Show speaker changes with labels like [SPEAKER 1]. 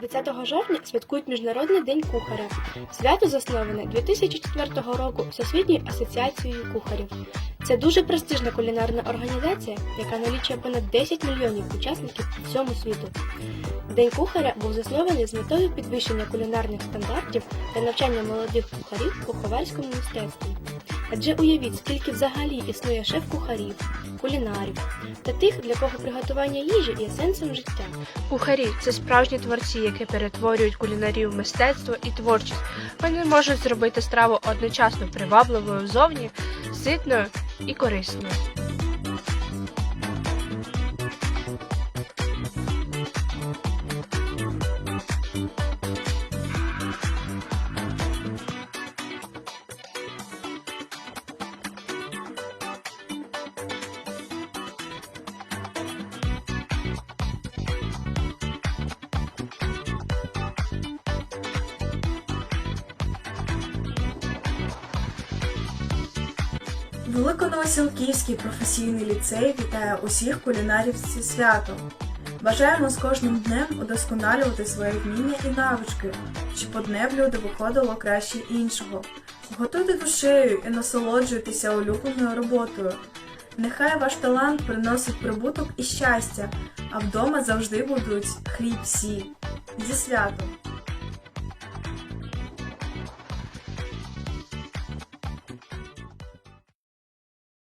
[SPEAKER 1] 20 жовтня святкують Міжнародний день кухаря. Свято засноване 2004 року Всесвітньою асоціацією кухарів. Це дуже престижна кулінарна організація, яка налічує понад 10 мільйонів учасників у всьому світу. День кухаря був заснований з метою підвищення кулінарних стандартів та навчання молодих кухарів куховарському мистецтві. Адже уявіть, скільки взагалі існує шеф-кухарів, кулінарів та тих, для кого приготування їжі є сенсом життя.
[SPEAKER 2] Кухарі це справжні творці, які перетворюють кулінарію в мистецтво і творчість. Вони можуть зробити страву одночасно привабливою зовні, ситною і корисною.
[SPEAKER 3] Великоновосілківський професійний ліцей вітає усіх кулінарів зі святом. Бажаємо з кожним днем удосконалювати свої вміння і навички, щоб одне блюдо виходило краще іншого. Готуйте душею і насолоджуйтеся улюбленою роботою. Нехай ваш талант приносить прибуток і щастя, а вдома завжди будуть хліб всі. Зі святом!